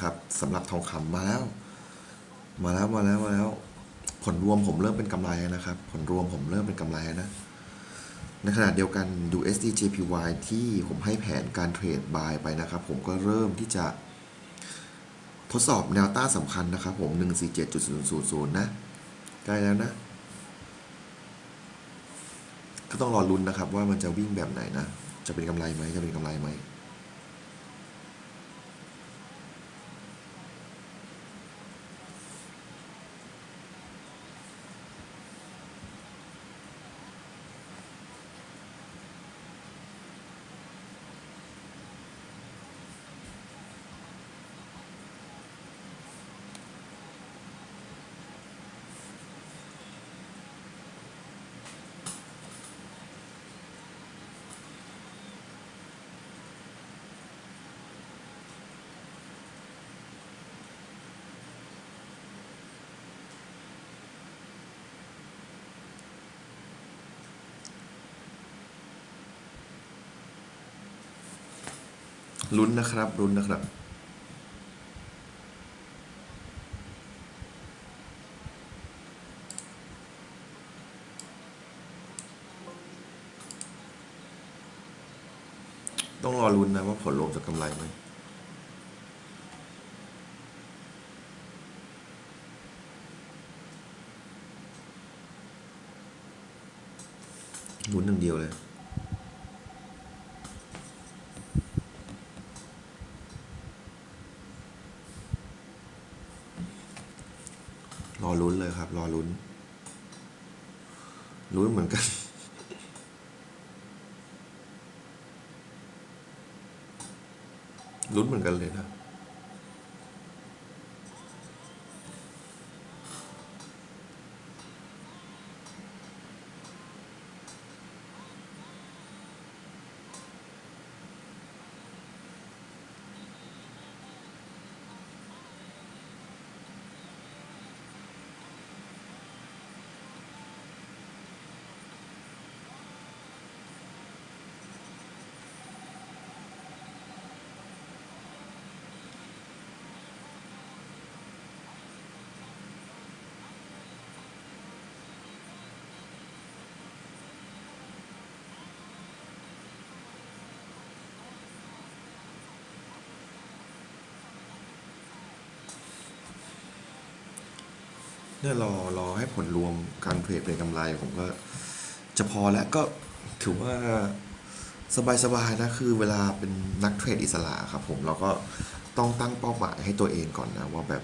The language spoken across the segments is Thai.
นะครับสำหรับทองคำมาแล้ว มาแล้วมาแล้วมาแล้ว ผลรวมผมเริ่มเป็นกำไรนะครับ ผลรวมผมเริ่มเป็นกำไรนะ ในขณะเดียวกัน USD JPY ที่ผมให้แผนการเทรดบายไปนะครับ ผมก็เริ่มที่จะทดสอบแนวต้านสำคัญนะครับ ผม 147.000นะ ใกล้แล้วนะ ก็ต้องรอลุ้นนะครับว่ามันจะวิ่งแบบไหนนะ จะเป็นกำไรไหมจะเป็นกำไรไหม ลุ้นนะครับลุ้นนะครับ ต้องรอลุ้นนะว่าผลรวมจะกำไรไหมลุ้นอย่างเดียวเลย รอลุ้นเลยค รับรอลุ้น ลุ้นเหมือนกัน ลุ้นเหมือนกันเลยนะ เนี่ยรอรอให้ผลรวมการเทรดเป็นกำไรผมก็จะพอแล้วก็ถือว่าสบายๆนะคือเวลาเป็นนักเทรดอิสระครับผมเราก็ต้องตั้งเป้าหมายให้ตัวเองก่อนนะว่าแบบ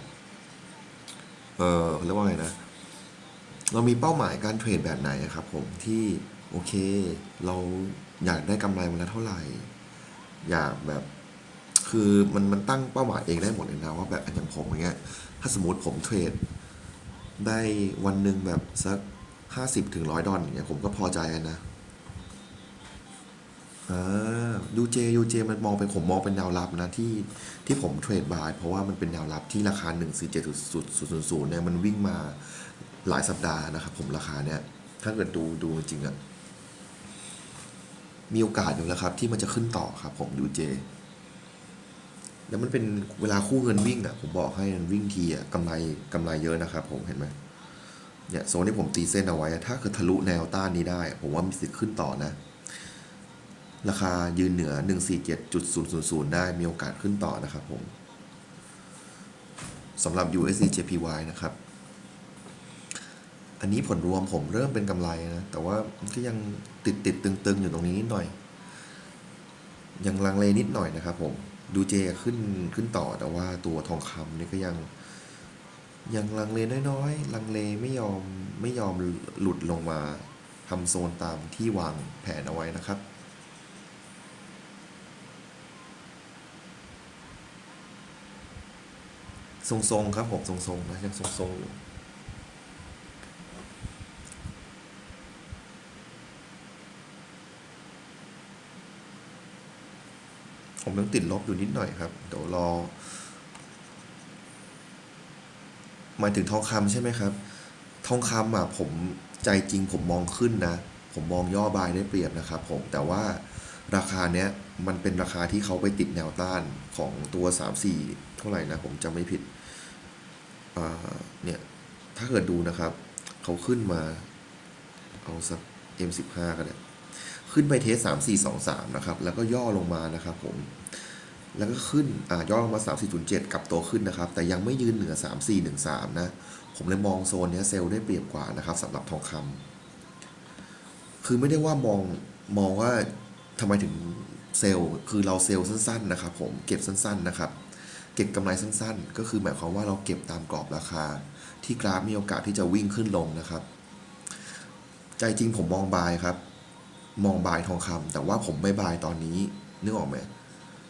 เออเรียกว่าไงนะ เรามีเป้าหมายการเทรดแบบไหนครับผมที่โอเค เราอยากได้กำไรวันละเท่าไหร่ อยากแบบ คือมันมันตั้งเป้าหมายเองได้หมดเลยนะว่าแบบอย่างผมอย่างเงี้ยถ้าสมมติผมเทรด ได้วันหนึ่งแบบสักห้าสิบถึงร้อยดอลอย่างเงี้ยผมก็พอใจนะอ่ายูเจยูเจมันมองเป็นผมมองเป็นแนวรับนะที่ที่ผมเทรดบายเพราะว่ามันเป็นแนวรับที่ราคา 1 4 7 0 0 0เนี่ยมันวิ่งมาหลายสัปดาห์นะครับผมราคาเนี่ยถ้าเกิดดูดูจริงๆอะมีโอกาสอยู่แล้วครับที่มันจะขึ้นต่อครับผมยูเจ แล้วมันเป็นเวลาคู่เงินวิ่งอะผมบอกให้มันวิ่งทีอะกำไรกำไรเยอะนะครับผมเห็นไหมเนี่ยโซนที่ผมตีเส้นเอาไว้ถ้าเกิดทะลุแนวต้านนี้ได้ ผมว่ามีสิทธิ์ขึ้นต่อนะ ราคายืนเหนือ 147.000 ได้มีโอกาสขึ้นต่อนะครับผมสำหรับ USD JPY นะครับ อันนี้ผลรวมผมเริ่มเป็นกำไรนะ แต่ว่าก็ยังติดติดตึงๆ อยู่ตรงนี้นิดหน่อย ยังลังเลนิดหน่อยนะครับผม ดูเจขึ้นขึ้นต่อแต่ว่าตัวทองคำนี่ก็ยัง ยังลังเลน้อยๆ ลังเลไม่ยอมไม่ยอมหลุดลงมาทำโซนตามที่วางแผนเอาไว้นะครับทรงๆครับผมทรงๆนะยังทรงๆอยู่ ผมยังติดลบอยู่นิดหน่อยครับ เดี๋ยวรอหมายถึงทองคำใช่ไหมครับ ทองคำอะผมใจจริงผมมองขึ้นนะ ผมมองย่อบายได้เปรียบนะครับผมแต่ว่าราคาเนี้ยมันเป็นราคาที่เขาไปติดแนวต้านของตัว 3 4 เท่าไหร่นะ ผมจำไม่ผิดเนี่ย ถ้าเกิดดูนะครับ เขาขึ้นมา เอาสัก M15 ก็ได้ ขึ้นไปเทส3 4 2 3นะครับ แล้วก็ย่อลงมานะครับผม แล้วก็ขึ้น อ่า ย่อลงมา3 4 0 7กับตัวขึ้นนะครับ แต่ยังไม่ยืนเหนือ3 4 1 3นะ ผมเลยมองโซนนี้เซลล์ได้เปรียบกว่านะครับสำหรับทองคำ คือไม่ได้ว่ามอง มองว่าทำไมถึงเซลล์ คือเราเซลล์สั้นๆนะครับผม เก็บสั้นๆนะครับ เก็บกำไรสั้นๆ ก็คือหมายความว่าเราเก็บตามกรอบราคา ที่กราฟมีโอกาสที่จะวิ่งขึ้นลงนะครับ ใจจริงผมมองบายครับ มองบายทองคำแต่ว่าผมไม่บายตอนนี้นึกออกไหม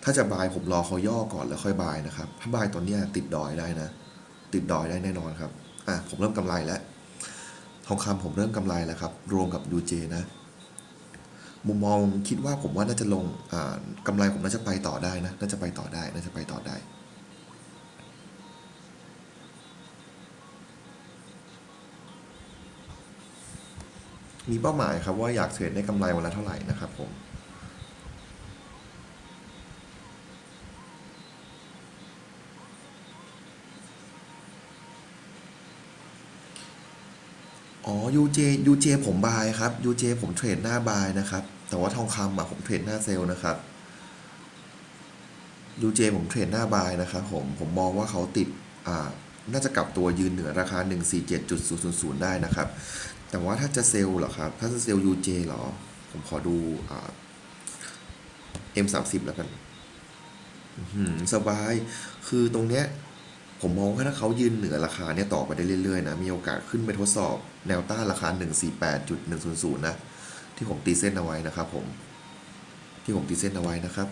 ถ้าจะบายผมรอเขาย่อก่อนแล้วค่อยบายนะครับ ถ้าบายตอนนี้ติดดอยได้นะ ติดดอยได้แน่นอนครับอะผมเริ่มกำไรแล้ว ทองคำผมเริ่มกำไรแล้วครับ รวมกับ UJ นะ มุมมองคิดว่าผมว่าน่าจะลงอ่ากำไรผมน่าจะไปต่อได้นะ น่าจะไปต่อได้ น่าจะไปต่อได้ มีเป้าหมายครับว่าอยากเทรดได้กำไรวันละเท่าไหร่นะครับผมอ๋อ UJ UJ ผมบายครับ UJ ผมเทรดหน้าบายนะครับ แต่ว่าทองคำอะผมเทรดหน้าเซลล์นะครับ UJ ผมเทรดหน้าบายนะครับผม ผมมองว่าเขาติด อ่า น่าจะกลับตัวยืนเหนือราคา 147.000 ได้นะครับ แต่ว่าถ้าจะเซลล์เหรอครับ ถ้าจะเซลล์ UJ เหรอ ผมขอดูอ่า M30 แล้วกันสบาย คือตรงเนี้ยผมมองว่าถ้าเขายืนเหนือราคาเนี่ยต่อไปได้เรื่อยๆนะ มีโอกาสขึ้นไปทดสอบแนวต้านราคา 148.100 นะ ที่ผมตีเส้นเอาไว้นะครับผม ที่ผมตีเส้นเอาไว้นะครับ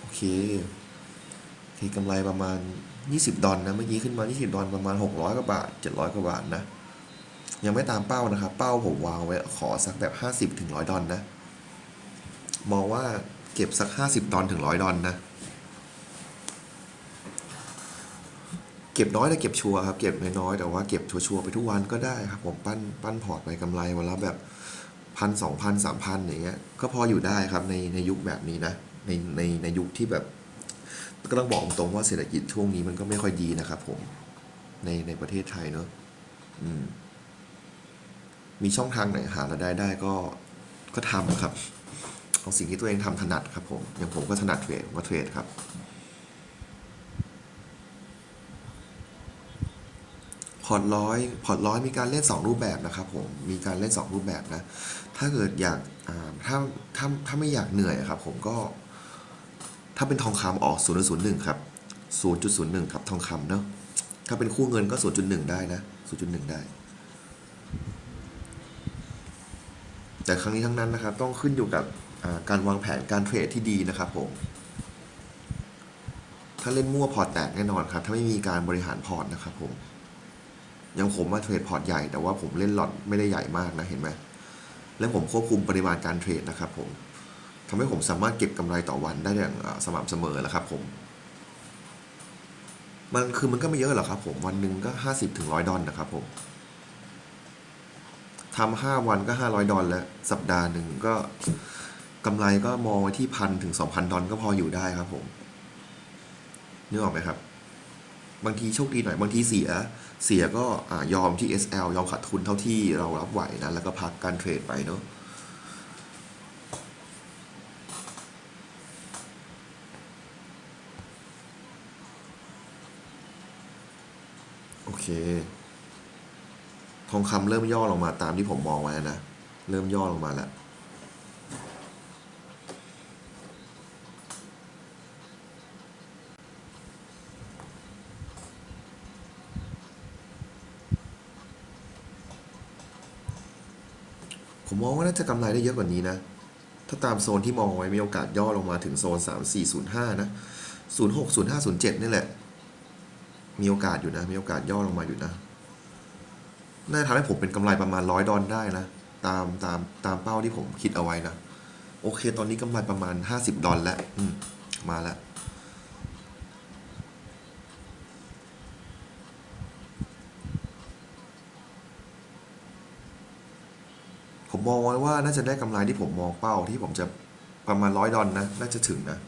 โอเค โอเคกำไรประมาณ 20 ดอลนะ เมื่อกี้ขึ้นมา 20 ดอลประมาณ 600 กว่าบาท 700 กว่าบาทนะ ยังไม่ตามเป้านะครับ เป้าผมวางไว้ขอสักแบบ 50 ถึง 100 ดอลนะ มองว่าเก็บสัก 50 ดอลถึง 100 ดอลนะ เก็บน้อยแต่เก็บชัวร์ครับ เก็บน้อยๆแต่ว่าเก็บชัวร์ๆไปทุกวันก็ได้ครับ ผมปั้นปั้นพอร์ตไปกำไรวันละแบบพันสองพันสามพันอย่างเงี้ย ก็พออยู่ได้ครับในในยุคแบบนี้นะ ในในในยุคที่แบบ ก็ต้องบอกตรงๆว่าเศรษฐกิจช่วงนี้มันก็ไม่ค่อยดีนะครับผมในในประเทศไทยเนอะอืม มีช่องทางไหนหารายได้ได้ก็ก็ทำครับ เอาสิ่งที่ตัวเองทำถนัดครับผมอย่างผมก็ถนัดเทรดผมก็เทรดครับ พอร์ตร้อยพอร์ตร้อยมีการเล่น 2 รูปแบบนะครับ ผมมีการเล่น 2 รูปแบบนะ ถ้าเกิดอยากถ้าถ้าถ้าไม่อยากเหนื่อยครับ ผมก็ ถ้าเป็นทองคำออก0.01ครับ0.01ครับทองคำเนาะถ้าเป็นคู่เงินก็0.1ได้นะ0.1ได้ แต่ครั้งนี้ทั้งนั้นนะครับ ต้องขึ้นอยู่กับการวางแผนการเทรดที่ดีนะครับผม ถ้าเล่นมั่วพอร์ตแตกแน่นอนครับ ถ้าไม่มีการบริหารพอร์ตนะครับผมอย่างผมมาเทรดพอร์ตใหญ่แต่ว่าผมเล่นหลอตไม่ได้ใหญ่มากนะเห็นไหมแล้วผมควบคุมปริมาณการเทรดนะครับผม ทำให้ผมสามารถเก็บกำไรต่อวันได้อย่างสม่ำเสมอแล้วครับผม มันคือมันก็ไม่เยอะหรอกครับผมวันหนึ่งก็ห้าสิบถึงร้อยดอลนะครับผมทำห้าวันก็ห้าร้อยดอลแล้ว สัปดาห์หนึ่งก็กำไรก็มองไว้ที่พันถึงสองพันดอลก็พออยู่ได้ครับผมนึกออกไหมครับ บางทีโชคดีหน่อย บางทีเสียเสียก็อยอมที่ SL ยอมขาดทุนเท่าที่เรารับไหวนะ แล้วก็พักการเทรดไปเนาะ โอเค ทองคำเริ่มย่อลงมาตามที่ผมมองไว้นะ เริ่มย่อลงมาแล้วผมมองว่าน่าจะกำไรได้เยอะกว่านี้นะ ถ้าตามโซนที่มองไว้มีโอกาสย่อลงมาถึงโซน 3 4 0 5 นะ 0 6 0 5 0 7 นี่แหละ มีโอกาสอยู่นะ มีโอกาสย่อลงมาอยู่นะน่าทำให้ผมเป็นกำไรประมาณร้อยดอลได้นะ ตามตามตามเป้าที่ผมคิดเอาไว้นะ โอเค ตอนนี้กำไรประมาณ50ดอลแล้วมมาแล้วผมมองไว้ว่าน่าจะได้กำไรที่ผมมองเป้าที่ผมจะประมาณร้อยดอลนะ น่าจะถึงนะ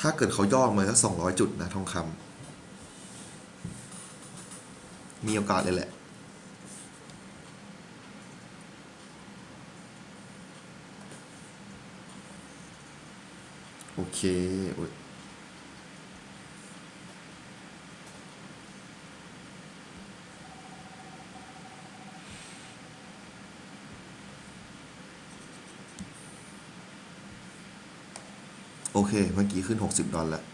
ถ้าเกิดเขาย่อมาสักสองร้อยจุดนะทองคำ มีโอกาสเลยแหละโอเคอุ๊ยโอเค เมื่อกี้ขึ้น 60 ดอลแล้ว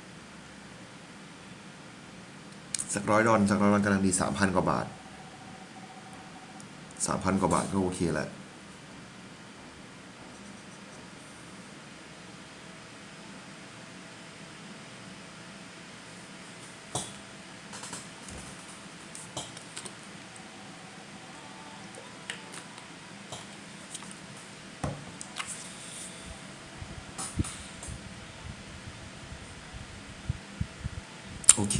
สักร้อยดอลสักร้อยดอลกำลังดี3,000กว่าบาท3,000กว่าบาทก็โอเคแหละโอเค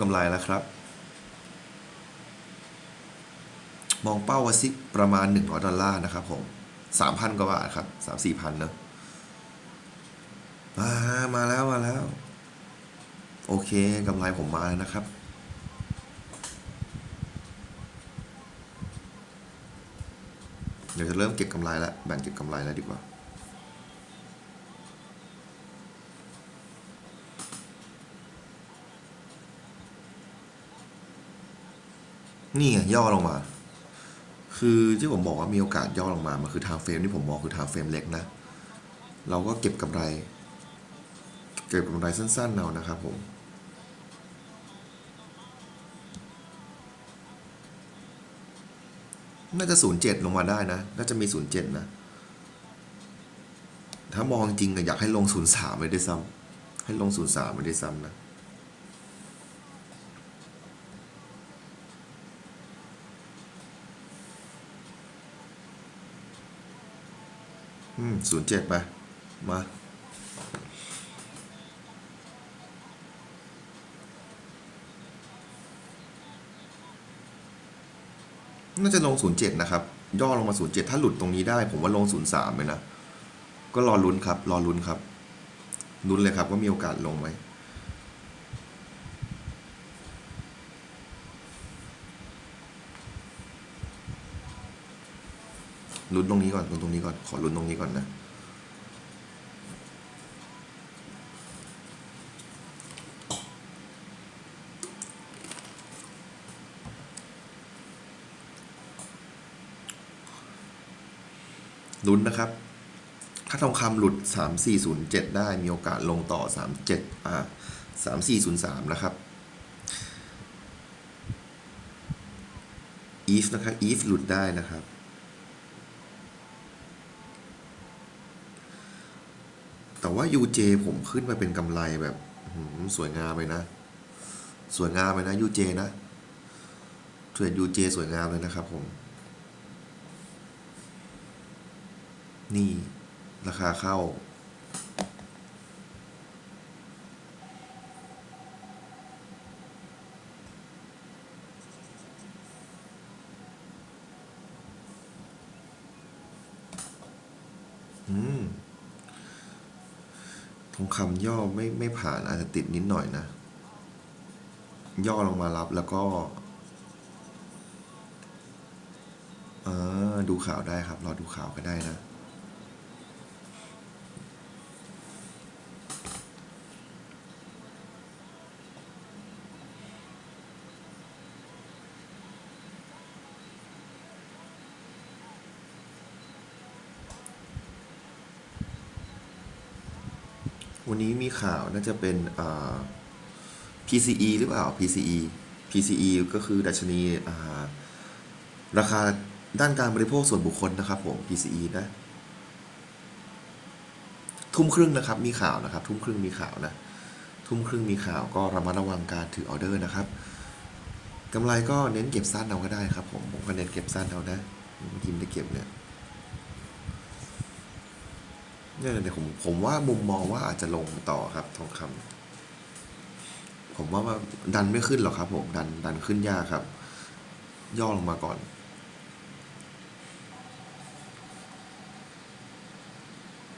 กำไรแล้วครับ มองเป้าว่าซิประมาณ 100 ดอลลาร์นะครับผม3,000 กว่าบาทครับ3-4,000เนอะมามาแล้วมาแล้ว โอเคกำไรผมมาแล้วนะครับเดี๋ยวจะเริ่มเก็บกำไรแล้วแบ่งเก็บกำไรแล้วดีกว่า นี่ไงย่อลงมา คือที่ผมบอกว่ามีโอกาสย่อลงมา มันคือทางเฟรมที่ผมมองคือทางเฟรมเล็กนะ เราก็เก็บกำไร เก็บกำไรสั้นๆเอานะครับผมน่าจะศูนย์เจ็ดลงมาได้นะ น่าจะมีศูนย์เจ็ดนะ ถ้ามองจริงอะอยากให้ลงศูนย์สามไปได้วยซ้ำให้ลงศูนย์สามไปได้วยซ้ำนะ อืมศูนย์เจ็ดไป มาน่าจะลง 07 นะครับ ย่อลงมา 07 ถ้าหลุดตรงนี้ได้ ผมว่าลง 03เลยนะ ก็รอลุ้นครับ รอลุ้นครับ ลุ้นเลยครับว่ามีโอกาสลงไหม ลุ้นตรงนี้ก่อนลุ้นตรงนี้ก่อน ขอลุ้นตรงนี้ก่อนนะลุ้นนะครับ ถ้าทองคำหลุด 3407 ได้มีโอกาสลงต่อ 37อ่า3403 นะครับอีฟนะครับอีฟหลุดได้นะครับ แต่ว่า UJ ผมขึ้นมาเป็นกำไรแบบสวยงามเลยนะ สวยงามเลยนะ UJ นะเทรด UJ สวยงามเลยนะครับผม นี่ ราคาเข้า ทองคำย่อไม่ไม่ผ่านอาจจะติดนิดหน่อยนะ ย่อลงมารับแล้วก็ดูข่าวได้ครับ รอดูข่าวก็ได้นะ วันนี้มีข่าวน่าจะเป็น PCE หรือเปล่า PCE PCE ก็คือดัชนีราคาด้านการบริโภคส่วนบุคคลนะครับผม PCE นะ ทุ่มครึ่งนะครับมีข่าวนะครับ ทุ่มครึ่งมีข่าวนะ ทุ่มครึ่งมีข่าวก็ระมัดระวังการถือออเดอร์นะครับกำไรก็เน้นเก็บสั้นเอาก็ได้ครับผมผมก็เน้นเก็บสั้นเอานะทีมได้เก็บเนี่ย เนี่ยเดี๋ยวผมผมว่ามุมมองว่าอาจจะลงต่อครับ ทองคำผมว่าว่าดันไม่ขึ้นหรอกครับ ผมดันดันขึ้นยากครับ ย่อลงมาก่อน